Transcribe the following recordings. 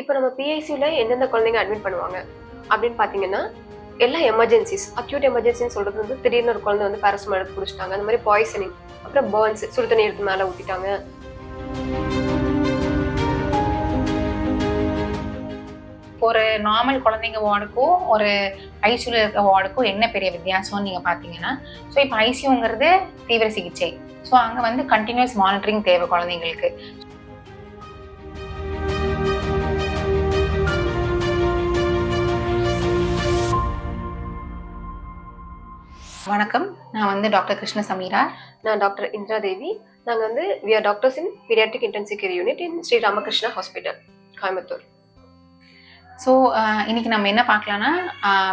இப்போ நம்ம பிஐசியில் எந்தெந்த குழந்தைங்க அட்மிட் பண்ணுவாங்க? அப்படின்னு பார்த்தீங்கன்னா எல்லா எமர்ஜென்சிஸ் அக்யூட் எமர்ஜென்சின்னு சொல்றது வந்து திடீர்னு ஒரு குழந்தை வந்து பேரஸ்மல் எடுத்து குடிச்சிட்டாங்க அந்த மாதிரி பாய்சனிங் அப்புறம் பேர்ன்ஸ் சுடு தண்ணி எடுத்து மேலே ஊற்றிட்டாங்க ஒரு நார்மல் குழந்தைங்க வார்டுக்கும் ஒரு ஐசியூல இருக்க வார்டுக்கும் என்ன பெரிய வித்தியாசம்னு நீங்கள் பார்த்தீங்கன்னா ஸோ இப்போ ஐசியூங்கிறது தீவிர சிகிச்சை. ஸோ அங்கே வந்து கண்டினியூஸ் மானிட்டரிங் தேவை குழந்தைங்களுக்கு. வணக்கம். நான் வந்து டாக்டர் கிருஷ்ண சமீரா நான் டாக்டர் இந்திரா தேவி நாங்கள் வந்து we are doctors in paediatric intensive care unit in Sri Ramakrishna hospital Coimbatore so இன்னைக்கு நம்ம என்ன பார்க்கலாம்னா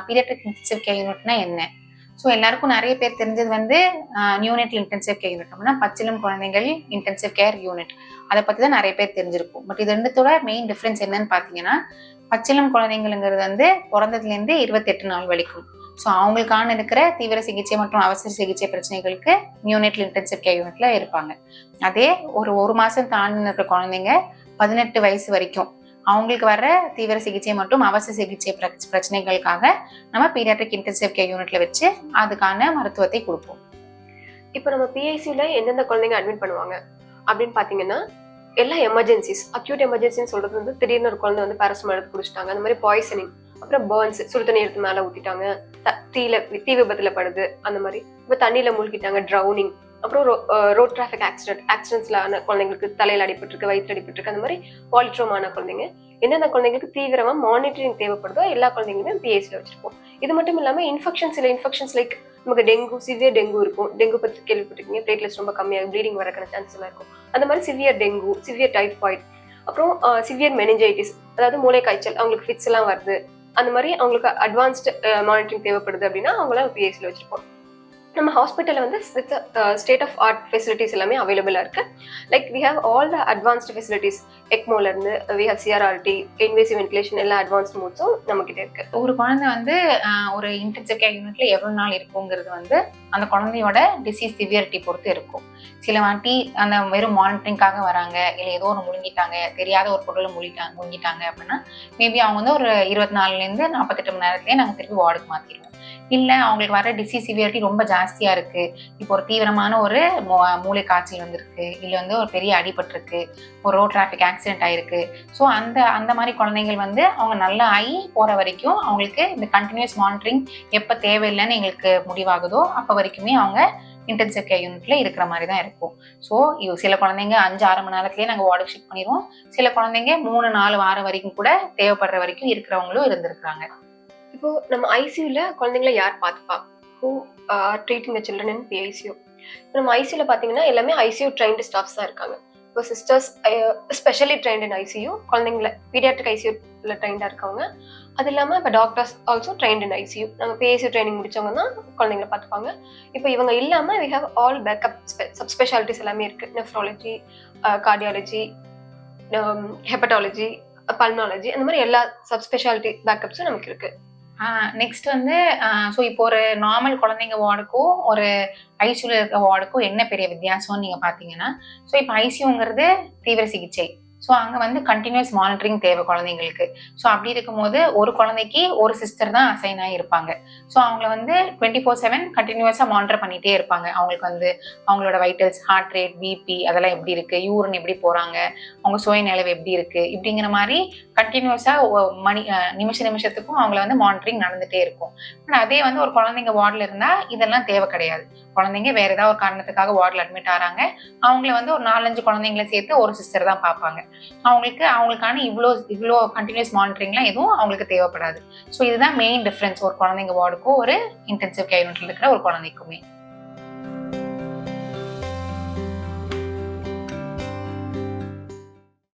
பீடியாட்ரிக் இன்டென்சிவ் கேர் யூனிட்னா என்ன? ஸோ எல்லாருக்கும் நிறைய பேர் தெரிஞ்சது வந்து நியூனேட்டல் இன்டென்சிவ் கேர் யூனிட் அப்படின்னா பச்சிலம் குழந்தைகள் இன்டென்சிவ் கேர் யூனிட் அதை பற்றி தான் நிறைய பேர் தெரிஞ்சிருக்கும். பட் இது ரெண்டுத்தோட மெயின் டிஃப்ரென்ஸ் என்னன்னு பார்த்தீங்கன்னா பச்சிலம் குழந்தைங்களுங்கிறது வந்து பிறந்ததுலேருந்து இருபத்தெட்டு நாள் வரைக்கும். ஸோ அவங்களுக்கான இருக்கிற தீவிர சிகிச்சை மற்றும் அவசர சிகிச்சை பிரச்சனைகளுக்கு நியூனேட்டல் இன்டென்சிவ் கேர் யூனிட்ல இருப்பாங்க. அதே ஒரு ஒரு மாதம் தாண்டின இருக்கிற குழந்தைங்க பதினெட்டு வயசு வரைக்கும் அவங்களுக்கு வர தீவிர சிகிச்சை மற்றும் அவசர சிகிச்சை பிரச்சனைகளுக்காக நம்ம பீடியாட்ரிக் இன்டென்சிவ் கேர் யூனிட்ல வச்சு அதுக்கான மருத்துவத்தை கொடுப்போம். இப்போ நம்ம பிஐசியில் எந்தெந்த குழந்தைங்க அட்மிட் பண்ணுவாங்க? அப்படின்னு பார்த்தீங்கன்னா எல்லா எமர்ஜென்சிஸ் அக்யூட் எமர்ஜென்சின்னு சொல்றது வந்து திடீர்னு ஒரு குழந்தை வந்து பேரஸ்மல் எடுத்து குடிச்சிட்டாங்க. அந்த மாதிரி பாய்சனிங் அப்புறம் பேர்ன்ஸ் சுடு தண்ணி எடுத்து மேலே ஊற்றிட்டாங்க தீல தீ விபத்துல படுது அந்த மாதிரி. இப்போ தண்ணியில மூழ்கிட்டாங்க ட்ரௌனிங் அப்புறம் ரோட் டிராஃபிக் ஆக்சிடென்ட் ஆக்சிடென்ட்ஸ்ல ஆன குழந்தைங்களுக்கு தலையில அடிபட்டிருக்கு வயிற்று அடிபட்டிருக்கு அந்த மாதிரி பாலிட்ரோமான குழந்தைங்க. எந்தெந்த குழந்தைங்களுக்கு தீவிரமா மானிட்டரிங் தேவைப்படுதோ எல்லா குழந்தைங்களுமே பிஎஸ்சியில் வச்சிருப்போம். இது மட்டும் இல்லாம இன்ஃபெக்ஷன் சில இன்ஃபெக்ஷன்ஸ் லைக் நமக்கு டெங்கு சிவியர் டெங்கு இருக்கும். டெங்கு பத்தி கேள்விப்பட்டிருக்கீங்க பிளேட்லெட்ஸ் ரொம்ப கம்மியாக ப்ளீடிங் வரக்கான சான்ஸ் எல்லாம் இருக்கும். அந்த மாதிரி சிவியர் டெங்கு சிவியர் டைஃபாய்டு அப்புறம் சிவியர் மெனிஞ்சைட்டிஸ் அதாவது மூளை காய்ச்சல் அவங்களுக்கு ஃபிட்ஸ் எல்லாம் வருது. அந்த மாதிரி அவங்களுக்கு அட்வான்ஸ்டு மானிட்டரிங் தேவைப்படுது அப்படின்னா அவங்கள பிஎஸ்சியில் வச்சிருப்போம். நம்ம ஹாஸ்பிட்டலில் வந்து ஸ்டேட் ஆஃப் ஆர்ட் ஃபெசிலிட்டிஸ் எல்லாமே அவைலபிளாக இருக்குது like we have all the advanced facilities எக்மோலேருந்து we have CRRT invasive ventilation எல்லா அட்வான்ஸ்ட் மோட்ஸும் நம்மக்கிட்ட இருக்குது ஒரு குழந்தை வந்து ஒரு இன்டென்சிவ் கேர் யூனிட்ல எவ்வளோ நாள் இருக்குங்கிறது வந்து அந்த குழந்தையோட டிசீஸ் சிவியரிட்டி பொறுத்து இருக்கும். சில வாட்டி அந்த வெறும் மானிட்டரிங்காக வராங்க இல்லை ஏதோ ஒன்று முழுங்கிட்டாங்க தெரியாத ஒரு பொருளை முழுங்கிட்டாங்க முழுங்கிட்டாங்க அப்படின்னா மேபி அவங்க வந்து ஒரு இருபத்தி நாலுலேருந்து நாற்பத்தெட்டு மணி நேரத்துலேயே நாங்கள் திருப்பி வார்டுக்கு மாற்றிடுவோம் இல்லை அவங்களுக்கு வர டிசீஸ் சிவியரிட்டி ரொம்ப ஜாஸ்தியாக இருக்குது இப்போ ஒரு தீவிரமான ஒரு மூளை காய்ச்சல் வந்திருக்கு. இல்லை வந்து ஒரு பெரிய அடிபட்டிருக்கு. ஒரு ரோட் டிராஃபிக் ஆக்சிடென்ட் ஆயிருக்கு. ஸோ அந்த அந்த மாதிரி குழந்தைகள் வந்து அவங்க நல்லா ஆகி போகிற வரைக்கும் அவங்களுக்கு இந்த கண்டினியூஸ் மானிட்டரிங் எப்போ தேவையில்லைன்னு எங்களுக்கு முடிவாகுதோ அப்போ வரைக்குமே அவங்க இன்டென்சிவ் கேர் யூனிட்ல இருக்கிற மாதிரி தான் இருக்கும். ஸோ சில குழந்தைங்க அஞ்சு ஆறு மணி நேரத்துலேயே நாங்கள் வார்டுக்கு ஷிஃப்ட் பண்ணிடுவோம். சில குழந்தைங்க மூணு நாலு வாரம் வரைக்கும் கூட தேவைப்படுற வரைக்கும் இருக்கிறவங்களும் இருந்திருக்கிறாங்க. இப்போ நம்ம ஐசியூல குழந்தைங்கள யார் பார்த்துப்பா? Who are treating the children in PICU நம்ம ஐசியூல பார்த்தீங்கன்னா எல்லாமே ஐசியூ ட்ரைன்டு ஸ்டாஃப்ஸ் தான் இருக்காங்க. இப்போ sisters specially trained in ICU குழந்தைங்கள பீடியாட்ரிக் ஐசியூல ட்ரைண்டாக இருக்கவங்க. அது இல்லாமல் இப்போ doctors also trained in ICU நாங்கள் பிஐசியூ ட்ரைனிங் முடிச்சவங்க தான் குழந்தைங்கள பார்த்துப்பாங்க. இப்போ இவங்க இல்லாமல் we have all backup sub specialities எல்லாமே இருக்கு. நெஃப்ராலஜி கார்டியாலஜி ஹெப்படாலஜி பல்மாலஜி அந்த மாதிரி எல்லா சப் ஸ்பெஷாலிட்டி பேக்கப்ஸும் நமக்கு இருக்கு. நெக்ஸ்ட் வந்து ஸோ இப்போ ஒரு நார்மல் குழந்தைங்க வார்டுக்கும் ஒரு ஐசியூவில் இருக்க வார்டுக்கும் என்ன பெரிய வித்தியாசம்னு நீங்கள் பார்த்தீங்கன்னா ஸோ இப்போ ஐசியூங்கிறது தீவிர சிகிச்சை. ஸோ அங்கே வந்து கண்டினியூஸ் மானிட்டரிங் தேவை குழந்தைங்களுக்கு. ஸோ அப்படி இருக்கும்போது ஒரு குழந்தைக்கு ஒரு சிஸ்டர் தான் அசைன் ஆகி இருப்பாங்க ஸோ அவங்கள வந்து டுவெண்ட்டி ஃபோர் செவன் கண்டினியூஸாக மானிட்டர் பண்ணிகிட்டே இருப்பாங்க. அவங்களுக்கு வந்து அவங்களோட வைட்டல்ஸ் ஹார்ட் ரேட் பிபி அதெல்லாம் எப்படி இருக்குது யூரின் எப்படி போகிறாங்க அவங்க சுயநிலவு எப்படி இருக்குது இப்படிங்கிற மாதிரி கண்டினியூஸாக மணி நிமிஷ நிமிஷத்துக்கும் அவங்கள வந்து மானிட்டரிங் நடந்துகிட்டே இருக்கும். ஆனால் அதே வந்து ஒரு குழந்தைங்க வார்டில் இருந்தால் இதெல்லாம் தேவை கிடையாது. குழந்தைங்க வேறு ஏதாவது ஒரு காரணத்துக்காக வார்டில் அட்மிட் ஆகிறாங்க அவங்கள வந்து ஒரு நாலஞ்சு குழந்தைங்களை சேர்த்து ஒரு சிஸ்டர் தான் பார்ப்பாங்க. அவங்களுக்கு அவங்களுக்கான இவ்வளோ இவ்வளோ கண்டினியூஸ் மானிட்டரிங்லாம் எதுவும் அவங்களுக்கு தேவைப்படாது. ஸோ இதுதான் மெயின் டிஃப்ரென்ஸ் ஒரு குழந்தைங்க வார்டுக்கும் ஒரு இன்டென்சிவ் கேர் யூனிட்ல இருக்கிற ஒரு குழந்தைக்குமே.